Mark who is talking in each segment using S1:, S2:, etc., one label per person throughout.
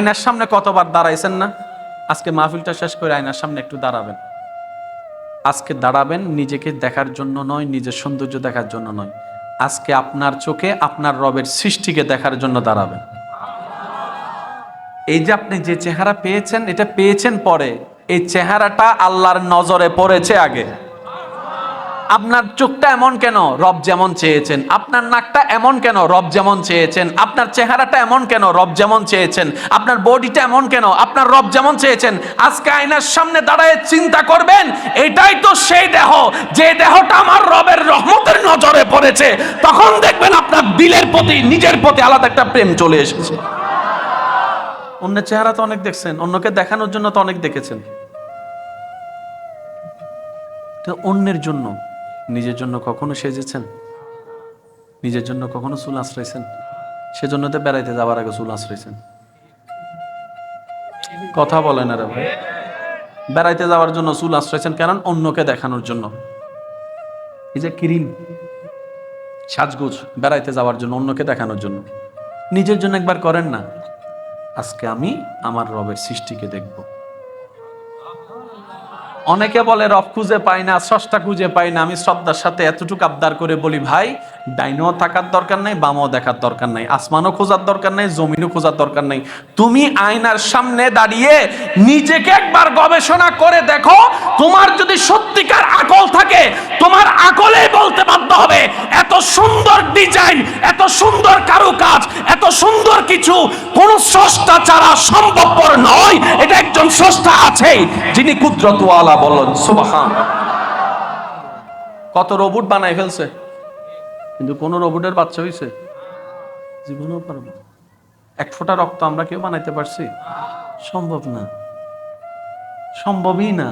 S1: আয়নার সামনে কতবার দাঁড়াইছেন না? আজকে মাহফিলটা শেষ করে আয়নার সামনে একটু দাঁড়াবেন। আজকে দাঁড়াবেন নিজেকে দেখার জন্য নয়, নিজের সৌন্দর্য দেখার জন্য নয়। আজকে আপনার চোখে আপনার রবের সৃষ্টিকে দেখার জন্য দাঁড়াবেন। এই যে আপনি যে চেহারা পেয়েছেন, এটা পেয়েছেন পরে। এই চেহারাটা আল্লাহর নজরে পড়েছে আগে। আপনার চোখটা এমন কেন? রব যেমন চেয়েছেন। আপনার নাকটা এমন কেন? রব যেমন চেয়েছেন। আপনার চেহারাটা এমন কেন? রব যেমন চেয়েছেন। আপনার বডিটা এমন কেন? আপনার রব যেমন চেয়েছেন। আজকে আয়নার সামনে দাঁড়ায় চিন্তা করবেন, এটাই তো সেই দেহ। যে দেহটা আমার রবের রহমতের নজরে পড়েছে, তখন দেখবেন আপনার দিলের প্রতি, নিজের প্রতি আলাদা একটা প্রেম চলে এসেছে। অন্যের চেহারা তো অনেক দেখছেন, অন্যকে দেখানোর জন্য তো অনেক দেখেছেন। অন্যের জন্য নিজের জন্য কখনো সেজেছেন? নিজের জন্য কখনো চুল আশ্রয়ছেন সেজন্য তো বেড়াইতে যাওয়ার আগে চুল আশ্রয়ছেন কথা বলেন আরে ভাই। বেড়াইতে যাওয়ার জন্য চুল আশ্রয়ছেন কারণ অন্যকে দেখানোর জন্য। এই যে ক্রিম, সাজগোজ, বেড়াইতে যাওয়ার জন্য অন্যকে দেখানোর জন্য। নিজের জন্য একবার করেন না। আজকে আমি আমার রবের সৃষ্টিকে দেখব। অনেকে বলে, রব খুঁজে পাই না, স্রষ্টা খুঁজে পাই না। আমি শ্রদ্ধার সাথে এতটুকু আবদার করে বলি, ভাই, ডাইনও থাকার দরকার নাই, বামও দেখার দরকার নাই, আসমানও খোঁজার দরকার নাই, জমিনও খোঁজার দরকার নাই। তুমি আয়নার সামনে দাঁড়িয়ে নিজেকে একবার গবেষণা করে দেখো, তোমার যদি সত্যিকার আকল থাকে, তোমার আকলেই বলতে বাধ্য হবে সুন্দর ডিজাইন, এত সুন্দর কারুকাজ, এত সুন্দর কিছু, কোন স্রষ্টা ছাড়া সম্ভবপর নয়। এটা একজন স্রষ্টা আছে, যিনি কুদরতওয়ালা বলেন সুবহান। কত রোবট বানাই ফেলছে, কিন্তু কোন রোবটের বাচ্চা হইছে। জীবনেও পারব। এক ফোঁটা রক্ত আমরা কেউ বানাইতে পারছি? সম্ভব না। সম্ভবই না।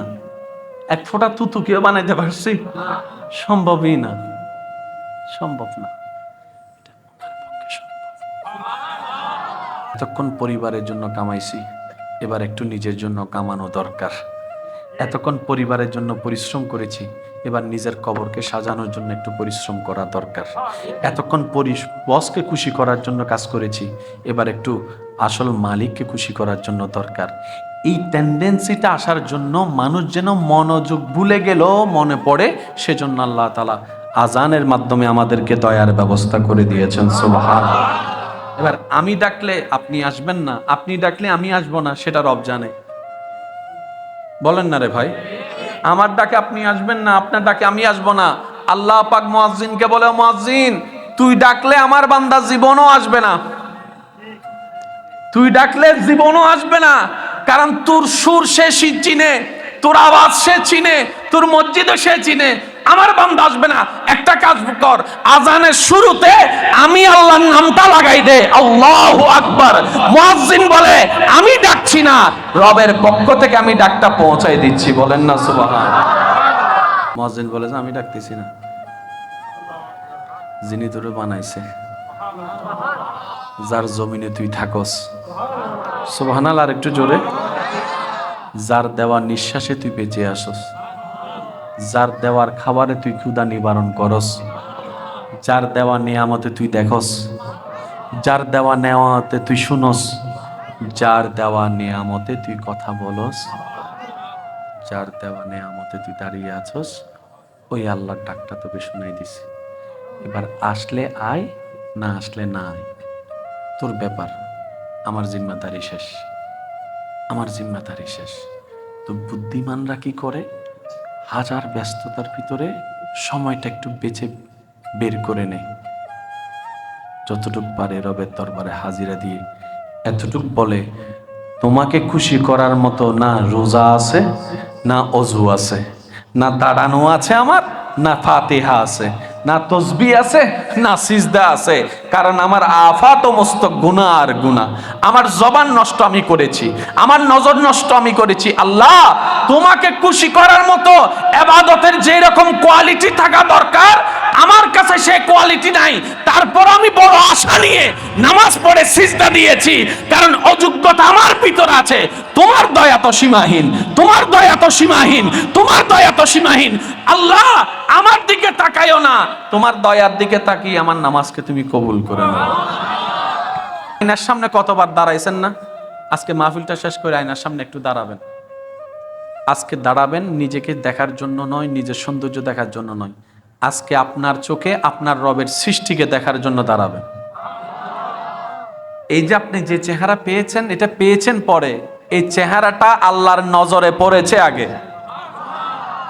S1: এক ফোঁটা তুতু কেউ বানাইতে পারছি? সম্ভবই না। সম্ভব না। এতক্ষণ পরিবারের জন্য কামাইছি, এবার একটু নিজের জন্য কামানো দরকার। এতক্ষণ পরিবারের জন্য পরিশ্রম করেছি, এবার নিজের কবরকে সাজানোর জন্য একটু পরিশ্রম করা দরকার। এতক্ষণ বসকে খুশি করার জন্য কাজ করেছি, এবার একটু আসল মালিককে খুশি করার জন্য দরকার। এই টেন্ডেন্সিটা আসার জন্য মানুষ যেন মনোযোগ ভুলে গেল মনে পড়ে, সেজন্য আল্লাহ তালা আজানের মাধ্যমে আমাদেরকে দয়ার ব্যবস্থা করে দিয়েছেন সুবহান এবার আমি ডাকলে আপনি আসবেন না, আপনি ডাকলে আমি আসব না, সেটা রব জানে। বলেন না রে ভাই। আমার ডাকে আপনি আসবেন না, আপনার ডাকে আমি আসব না। আল্লাহ পাক মুয়াজ্জিনকে বলে মুয়াজ্জিন, তুই ডাকলে আমার বান্দা জীবনও আসবে না। তুই ডাকলে জীবনও আসবে না। কারণ তোর সুর সে চিনে, তোর আওয়াজ সে চিনে, তোর মসজিদও সে চিনে আমার বান্দা আসবে না। একটা কাজ কর। আজানের শুরুতে আমি আল্লাহর নামটা লাগাই দে। আল্লাহু আকবার। মুয়াজ্জিন বলে, আমি ডাকছি না। রবের পক্ষ থেকে আমি ডাকটা পৌঁছাই দিচ্ছি। বলেন না সুবহান মুয়াজ্জিন বলে যে আমি ডাকতেছি না। যিনি তোরে বানাইছে, যার জমিনে তুই থাকস। সুবহানাল আর একটু জোরে। যার দেওয়া নিঃশ্বাসে তুই বেঁচে আসস। যার দেওয়ার খাবারে তুই ক্ষুদা নিবারণ করস, যার দেওয়া নেয়ামতে তুই দেখস, যার দেওয়া নেওয়াতে তুই শুনস, যার দেওয়া নেয়ামতে তুই কথা বলস, যার দেওয়া নেয়ামতে তুই দাঁড়িয়ে আছস, ওই আল্লাহর ডাকটা তোকে শুনাই দিছি। এবার আসলে আয়, না আসলে না আয়। তোর ব্যাপার, আমার জিম্মাদারি শেষ। আমার জিম্মাদারি শেষ। তো বুদ্ধিমানরা কি করে? হাজার ব্যস্ততার ভিতরে সময়টা একটু বেছে বের করে নেয়। যতটুক পারে রবের দরবারে হাজিরা দিয়ে, এতটুক বলে, তোমাকে খুশি করার মতো না রোজা আছে, না অজু আছে, না দাঁড়ানো আছে আমার, না ফাতেহা আছে। না তসবি আছে, না সিজদা আছে। কারণ আমার আফাত মস্ত গুণা আর গুণা আমার জবান নষ্ট আমি করেছি, আমার নজর নষ্ট আমি করেছি। আল্লাহ, তোমাকে খুশি করার মতো এবাদতের যে রকম কোয়ালিটি থাকা দরকার, আমার কাছে সে কোয়ালিটি নাই। তারপর আমি বড় আশা নিয়ে নামাজ পড়ে সিজদা দিয়েছি। কারণ অযোগ্যতা আমার ভিতর আছে। তোমার দয়া তো সীমাহীন, তোমার দয়া তো সীমাহীন, তোমার দয়া তো সীমাহীন। আল্লাহ, আমার দিকে তাকাইও না তোমার দয়ার দিকে তাকিয়ে আমার নামাজকে তুমি কবুল করে নাও। আয়নার সামনে কতবার দাঁড়াইছেন না? আজকে মাহফিলটা শেষ করে আয়নার সামনে একটু দাঁড়াবেন। আজকে দাঁড়াবেন নিজেকে দেখার জন্য নয়, নিজের সৌন্দর্য দেখার জন্য নয়। আজকে আপনার চোখে আপনার রবের সৃষ্টিকে দেখার জন্য দাঁড়াবেন। এই যে আপনি যে চেহারা পেয়েছেন, এটা পেয়েছেন পরে। এই চেহারাটা আল্লাহর নজরে পড়েছে আগে।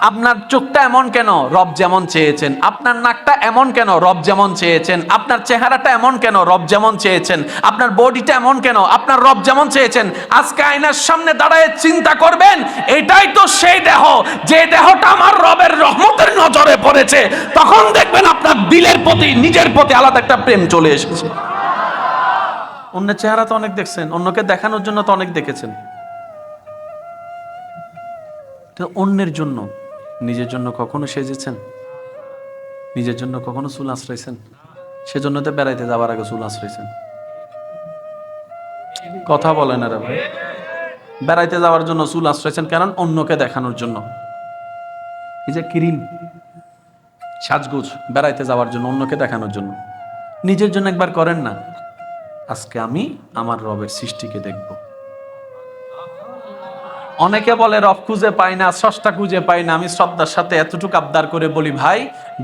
S1: আপনার চোখটা এমন কেন? রব যেমন চেয়েছেন। আপনার নাকটা এমন কেন? রব যেমন চেয়েছেন। আপনার চেহারাটা এমন কেন? রব যেমন চেয়েছেন। আপনার বডিটা এমন কেন? আপনার রব যেমন চেয়েছেন। আজকে আয়নার সামনে দাঁড়ায় চিন্তা করবেন, এটাই তো সেই দেহ। যে দেহটা আমার রবের রহমতের নজরে পড়েছে, তখন দেখবেন আপনার দিলের প্রতি, নিজের প্রতি আলাদা একটা প্রেম চলে এসেছে। অন্যের চেহারা তো অনেক দেখছেন, অন্যকে দেখানোর জন্য তো অনেক দেখেছেন। অন্যের জন্য নিজের জন্য কখনো সেজেছেন? নিজের জন্য কখনো চুল আশ্রয়ছেন সেজন্য তো বেড়াইতে যাওয়ার আগে চুল আশ্রয়ছেন কথা বলেন আরে ভাই। বেড়াইতে যাওয়ার জন্য চুল আশ্রয়ছেন কারণ অন্যকে দেখানোর জন্য। এই যে ক্রিম, সাজগুজ, বেড়াইতে যাওয়ার জন্য অন্যকে দেখানোর জন্য। নিজের জন্য একবার করেন না। আজকে আমি আমার রবের সৃষ্টিকে দেখব। অনেকে বলে, রব খুঁজে পাই না, স্রষ্টা খুঁজে পাই না। আমি শ্রদ্ধার সাথে এতটুকু আবদার করে বলি, ভাই,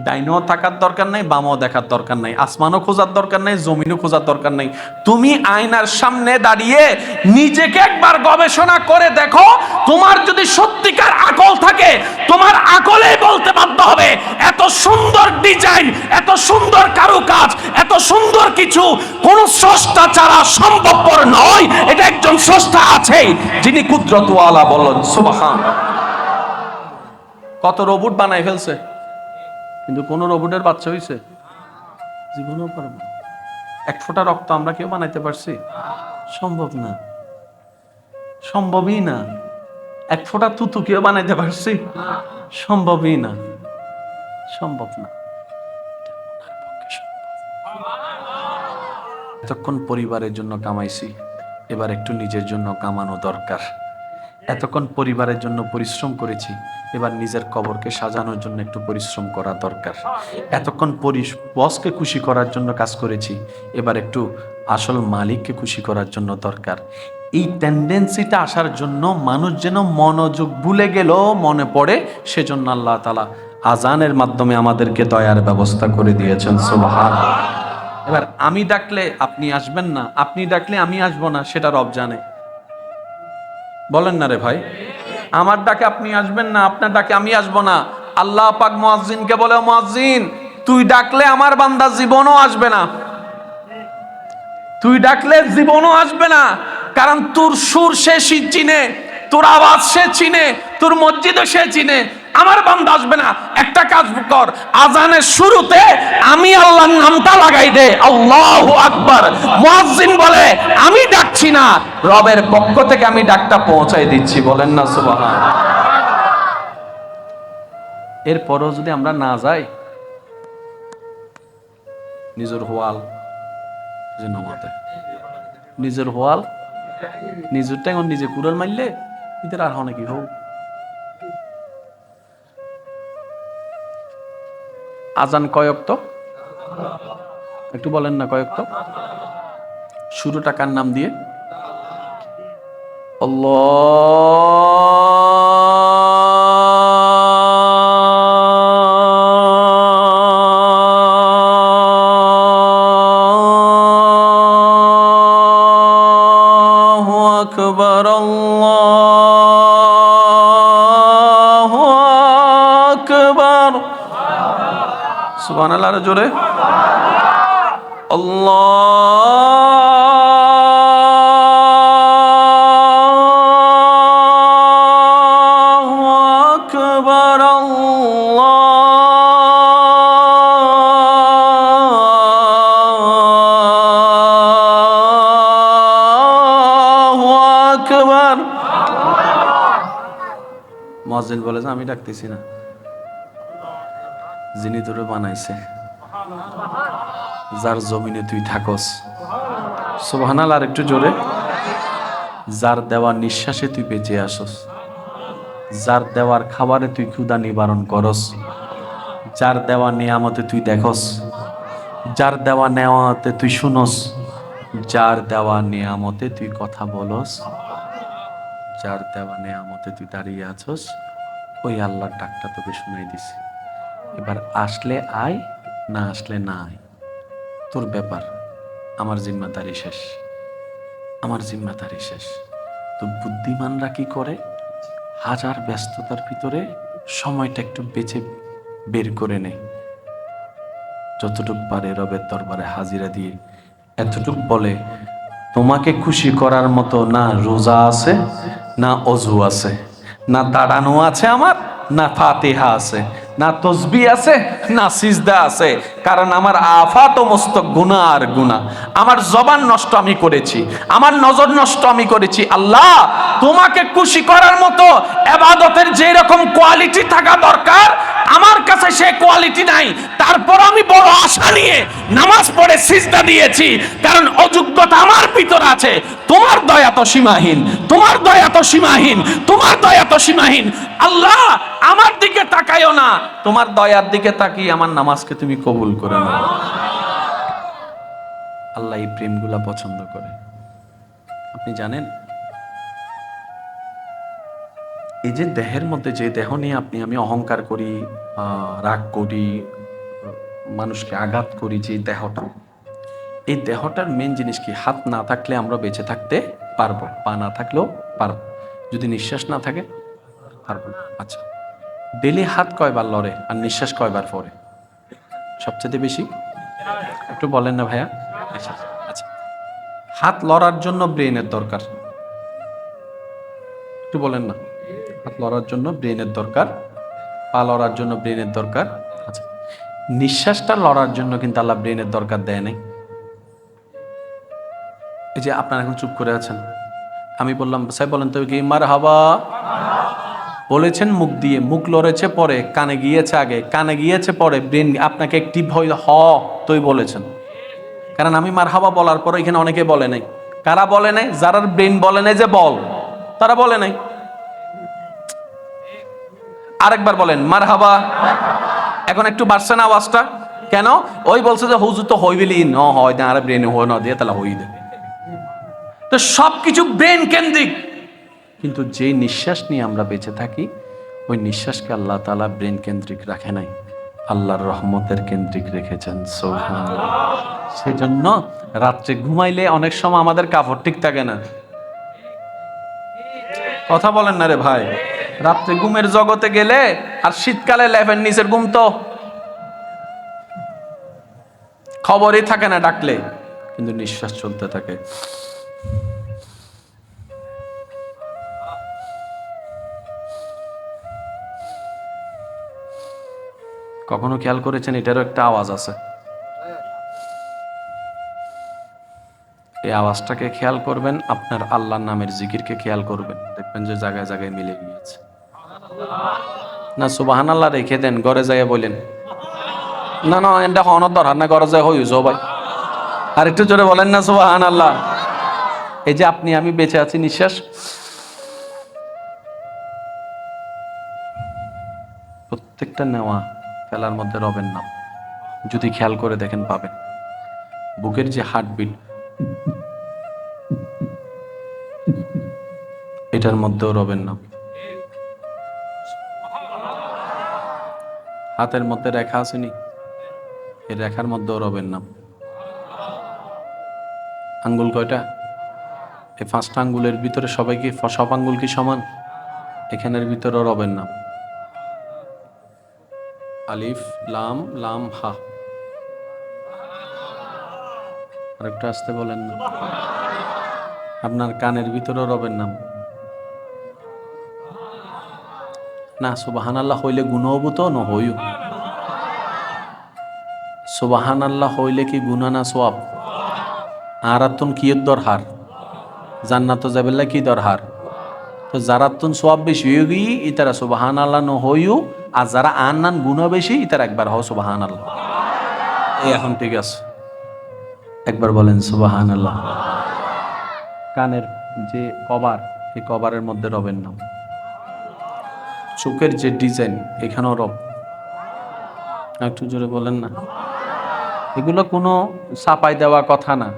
S1: ডাইনও থাকার দরকার নাই, বামও দেখার দরকার নাই, আসমানও খোঁজার দরকার নাই, জমিনও খোঁজার দরকার নাই। তুমি আয়নার সামনে দাঁড়িয়ে নিজেকে একবার গবেষণা করে দেখো, তোমার যদি সত্যিকার আকল থাকে, তোমার আকলে বলতে বাধ্য হবে, এত সুন্দর ডিজাইন, এত সুন্দর কারুকাজ, এত সুন্দর কিছু, কোন স্রষ্টা ছাড়া সম্ভবপর নয়, এটা একজন স্রষ্টা আছেই, যিনি কুদরতওয়ালা বললেন, সুবহান। কত রোবট বানাই ফেলছে। কিন্তু কোন রোবটের বাচ্চা হইছে? জীবনেও পারবে। এক ফোঁটা রক্ত আমরা কেউ বানাইতে পারছি? সম্ভব না। সম্ভবই না। এক ফোঁটা তুতু কেউ বানাইতে পারছি? সম্ভবই না। সম্ভব না। এতক্ষণ পরিবারের জন্য কামাইছি। এবার একটু নিজের জন্য কামানো দরকার। এতক্ষণ পরিবারের জন্য পরিশ্রম করেছি, এবার নিজের কবরকে সাজানোর জন্য একটু পরিশ্রম করা দরকার। এতক্ষণ বসকে খুশি করার জন্য কাজ করেছি, এবার একটু আসল মালিককে খুশি করার জন্য দরকার। এই টেন্ডেন্সিটা আসার জন্য মানুষ যেন মনোযোগ ভুলে গেল মনে পড়ে, সেজন্য আল্লাহ তালা আজানের মাধ্যমে আমাদেরকে দয়ার ব্যবস্থা করে দিয়েছেন, সুবহান। এবার আমি ডাকলে আপনি আসবেন না, আপনি ডাকলে আমি আসব না, সেটা রব জানে। বলেন না রে ভাই। আমার ডাকে আপনি আসবেন না, আপনার ডাকে আমি আসব না। আল্লাহ পাক মুয়াজ্জিনকে বলে মুয়াজ্জিন, তুই ডাকলে আমার বান্দা জীবনও আসবে না। তুই ডাকলে জীবনও আসবে না। কারণ তোর সুর সে চিনে, তোর আওয়াজ সে চিনে, তোর মসজিদও সে চিনে আমার বান্দা আসবে না। একটা কাজ কর। আজানের শুরুতে আমি আল্লাহর নামটা লাগাই দে। আল্লাহু আকবার। মুয়াজ্জিন বলে, আমি ডাকছি না। রবের পক্ষ থেকে আমি ডাকটা পৌঁছাই দিচ্ছি। বলেন না সুবহান এরপরও যদি আমরা না যাই, নিজের হোয়াল যে নমাতে নিজের হোয়াল, নিজের টাইম নিজে কুড়াল মারলে, এদের আর হয় নাকি হোক আজান কয়ক তো একটু বলেন না কয়েক তো শুরুটা কার নাম দিয়ে? আল্লাহু মসজিদ বলেছে আমি ডাকতেছি না। যিনি তোরে বানাইছে, যার জমিনে তুই থাকস। সোহানাল আর একটু জোরে। যার দেওয়া নিঃশ্বাসে তুই বেঁচে আসস। যার দেওয়ার খাবারে তুই ক্ষুদা নিবারণ করস। যার দেওয়া নিয়ামতে তুই দেখস। যার দেওয়া নেওয়াতে তুই শুনস। যার দেওয়া নিয়ামতে তুই কথা বলস। যার দেওয়া নেয়ামতে তুই দাঁড়িয়ে আছস। ওই আল্লাহর ডাকটা তোকে শুনাই দিছি। এবার আসলে আয় না আসলে না আয়। তোর ব্যাপার, আমার জিম্মাদারি শেষ। আমার জিম্মাদারি শেষ। তো বুদ্ধিমানরা কি করে? হাজার ব্যস্ততার ভিতরে সময়টা একটু বেছে বের করে নেয়। যতটুক পারে রবের দরবারে হাজিরা দিয়ে। এতটুক বলে, তোমাকে খুশি করার মতো না রোজা আছে, না অজু আছে। না দাঁড়ানো আছে আমার, না ফাতেহা আছে, না তসবি আছে, না সিজদা আছে। কারণ আমার আফাত মস্তক গুণা আর গুণা আমার জবান নষ্ট আমি করেছি, আমার নজর নষ্ট আমি করেছি। আল্লাহ, তোমাকে খুশি করার মতো এবাদতের যে রকম কোয়ালিটি থাকা দরকার কাছে সে কোয়ালিটি নাই। তারপর আমি বড় আশা নিয়ে নামাজ পড়ে সিজদা দিয়েছি, কারণ অযোগ্যতা আমার ভিতর আছে। তোমার দয়া তো সীমাহীন, তোমার দয়া তো সীমাহীন, তোমার দয়া তো সীমাহীন। আল্লাহ, আমার দিকে তাকাইও না। তোমার দয়ার দিকে তাকিয়ে আমার নামাজকে তুমি কবুল করে নাও। আল্লাহ এই প্রেমগুলা পছন্দ করে। আপনি জানেন এই যে দেহের মধ্যে যে দেহ নিয়ে আপনি, আমি অহংকার করি রাগ করি, মানুষকে আঘাত করি যে দেহটা, এই দেহটার মেন জিনিস কি? হাত না থাকলে আমরা বেঁচে থাকতে পারব, পা না থাকলেও পারব, যদি নিঃশ্বাস না থাকে পারব আচ্ছা ডেলি হাত কয়বার লড়ে আর নিঃশ্বাস কয়বার পরে সবচেয়ে বেশি? একটু বলেন না ভাইয়া। আচ্ছা আচ্ছা হাত লড়ার জন্য ব্রেনের দরকার। একটু বলেন না। লড়ার জন্য ব্রেনের দরকার, পা লড়ার জন্য ব্রেনের দরকার। আচ্ছা নিঃশ্বাসটা লড়ার জন্য কিন্তু আল্লাহ ব্রেনের দরকার দেয় নাই। এই যে আপনারা এখন চুপ করে আছেন, আমি বললাম, সাহেব বলেন তো কি মার হাবা বলেছেন মুখ দিয়ে, মুখ লড়েছে পরে, কানে গিয়েছে আগে, কানে গিয়েছে পরে, ব্রেন আপনাকে একটি ভয়, হ, তুই বলেছেন। কারণ আমি মার হাবা বলার পর এখানে অনেকে বলে নাই। কারা বলে নাই? যারা ব্রেন বলে নাই যে বল, তারা বলে নাই। আরেকবার বলেন মার হাবা এখন একটু বাড়ছে না আওয়াজটা? কেন? ওই বলছে যে, হুজুর তো হইবিলি। ন, হয় না, আর ব্রেনে হয় না, দিয়ে তাহলে হই দে তো সবকিছু ব্রেন কেন্দ্রিক। কিন্তু যে নিঃশ্বাস নিয়ে আমরা বেঁচে থাকি, ওই নিঃশ্বাসকে আল্লাহ তালা ব্রেন কেন্দ্রিক রাখে নাই। আল্লাহর রহমতের কেন্দ্রিক রেখেছেন সোহান সেজন্য রাত্রে ঘুমাইলে অনেক সময় আমাদের কাপড় ঠিক থাকে না। কথা বলেন না রে ভাই। রাত্রে ঘুমের জগতে গেলে আর শীতকালে লেফের নিচের ঘুম তো। খবরই থাকে না ডাকলে, কিন্তু নিঃশ্বাস চলতে থাকে। কখনো খেয়াল করেছেন এটারও একটা আওয়াজ আছে? এই আওয়াজটাকে খেয়াল করবেন, আপনার আল্লাহর নামের জিকিরকে খেয়াল করবেন। দেখবেন যে জায়গায় জায়গায় মিলে গিয়েছে। না সুবাহান আল্লাহ রেখে দেন, ঘরে যাইয়া বলেন। না না, এটা হনর দরকার না, ঘরে যায় হইস ভাই। আর একটু জোরে বলেন না সুবাহান আল্লাহ এই যে আপনি, আমি বেঁচে আছি, নিঃশ্বাস। প্রত্যেকটা নেওয়া ফেলার মধ্যে রবেন নাম। যদি খেয়াল করে দেখেন, পাবেন। বুকের যে হার্টবিট এটার মধ্যেও রবেন নাম হাতের মধ্যে রেখা আসেনি এই রেখার মধ্যেও রবের নাম আঙ্গুল কয়টা? এই পাঁচটা আঙ্গুলের ভিতরে সবাই কি, সব আঙ্গুল কি সমান? এখানের ভিতরেও রবের নাম আলিফ, লাম লাম, হা। আরেকটা আসতে বলেন না। আপনার কানের ভিতরেও রবের নাম না সুবাহান আল্লাহ হইলে গুণবুত ন হইও সুবাহান আল্লাহ হইলে কি গুণা না সোয়াব? আর আত্মন কি দরহার? জান্নাত যাবেল্লা কি দরহার? তো যারাত্তন সোয়াব বেশি হয়ে গিয়ে ইতারা সুবাহান আল্লাহ ন হইও আর যারা আন নান গুণা বেশি, ইতারা একবার হও সুবাহান আল্লাহ এই এখন ঠিক আছে। একবার বলেন সুবাহান আল্লাহ কানের যে কভার, সেই কভারের মধ্যে রবেন নাম। চোখের যে ডিজাইন, এখানেও রব। একটু জোরে বলেন না। এগুলো কোনো ছাপাই দেওয়া কথা না।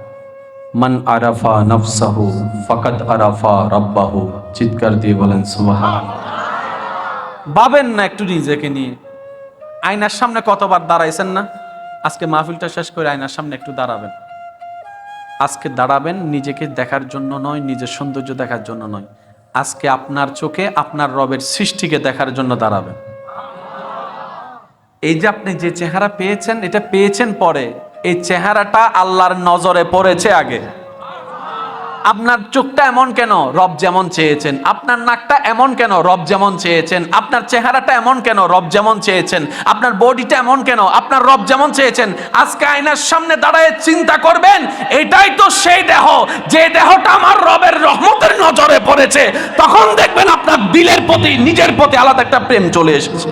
S1: মান আরাফা নফসাহু, ফাকাদ আরাফা রব্বাহু, চিৎকার দিয়ে বলেন, সুবহান। ভাবেন না একটু নিজেকে নিয়ে। আয়নার সামনে কতবার দাঁড়াইছেন না? আজকে মাহফিলটা শেষ করে আয়নার সামনে একটু দাঁড়াবেন। আজকে দাঁড়াবেন নিজেকে দেখার জন্য নয়, নিজের সৌন্দর্য দেখার জন্য নয়। আজকে আপনার চোখে আপনার রবের সৃষ্টিকে দেখার জন্য দাঁড়াবেন এই যে আপনি যে চেহারা পেয়েছেন, এটা পেয়েছেন পরে। এই চেহারাটা আল্লাহর নজরে পড়েছে আগে। আপনার চোখটা এমন কেন? রব যেমন চেয়েছেন। আপনার নাকটা এমন কেন? রব যেমন চেয়েছেন। আপনার চেহারাটা এমন কেন? রব যেমন চেয়েছেন। আপনার বডিটা এমন কেন? আপনার রব যেমন চেয়েছেন। আজকে আয়নার সামনে দাঁড়ায় চিন্তা করবেন, এটাই তো সেই দেহ। যে দেহটা আমার রবের রহমতের পড়েছে তখন দেখবেন আপনার দিলের প্রতি, নিজের প্রতি আলাদা একটা প্রেম চলে এসেছে।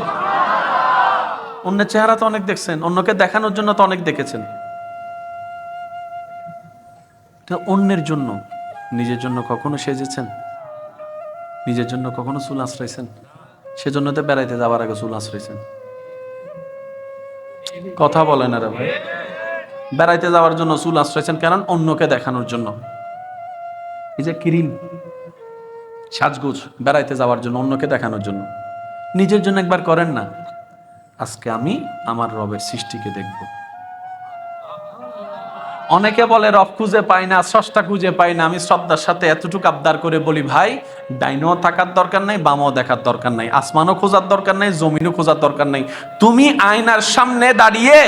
S1: অন্যের চেহারা তো অনেক দেখছেন, অন্যকে দেখানোর জন্য তো অনেক দেখেছেন। অন্যের জন্য, নিজের জন্য কখনো সেজেছেন? নিজের জন্য কখনো চুল আশ্রয়ছেন? সেজন্য তো বেড়াইতে যাওয়ার আগে চুল আশ্রয়ছেন। কথা বলেন আরে ভাই। বেড়াইতে যাওয়ার জন্য চুল আশ্রয়ছেন, কারণ অন্যকে দেখানোর জন্য। এই যে ক্রিম সাজগুজ বেড়াইতে যাওয়ার জন্য, অন্যকে দেখানোর জন্য। নিজের জন্য একবার করেন না। আজকে আমি আমার রবের সৃষ্টিকে দেখব। অনেকে বলে, রব খুঁজে পাই না সষ্টা খুঁজে পাই না। আমি শ্রদ্ধার সাথে এতটুকু আবদার করে বলি, ভাই, ডাইনও থাকার দরকার নাই, বামও দেখার দরকার নাই, আসমানও খোঁজার দরকার নাই, জমিনও খোঁজার দরকার নাই। তুমি আয়নার সামনে দাঁড়িয়ে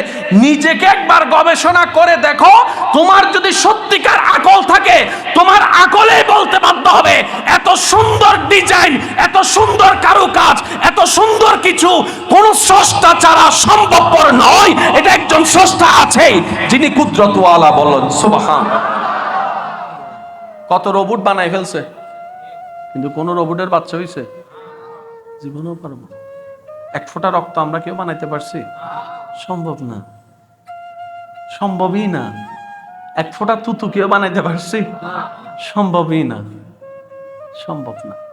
S1: নিজেকে একবার গবেষণা করে দেখো, তোমার যদি সত্যিকার আকল থাকে, তোমার আকলেই বলতে বাধ্য হবে, এত সুন্দর ডিজাইন, এত সুন্দর কারুকাজ, এত সুন্দর কিছু, কোন স্রষ্টা ছাড়া সম্ভবপর নয়, এটা একজন স্রষ্টা আছে যিনি কুদরতওয়ালা সুবহান। কত রোবট বানাই ফেলছে। কিন্তু কোন রোবটের বাচ্চা হয়েছে জীবনেও পারব। এক ফোঁটা রক্ত আমরা কেউ বানাইতে পারছি? সম্ভব না। সম্ভবই না। এক ফোঁটা তুতু কেউ বানাইতে পারছি? সম্ভবই না। সম্ভব না।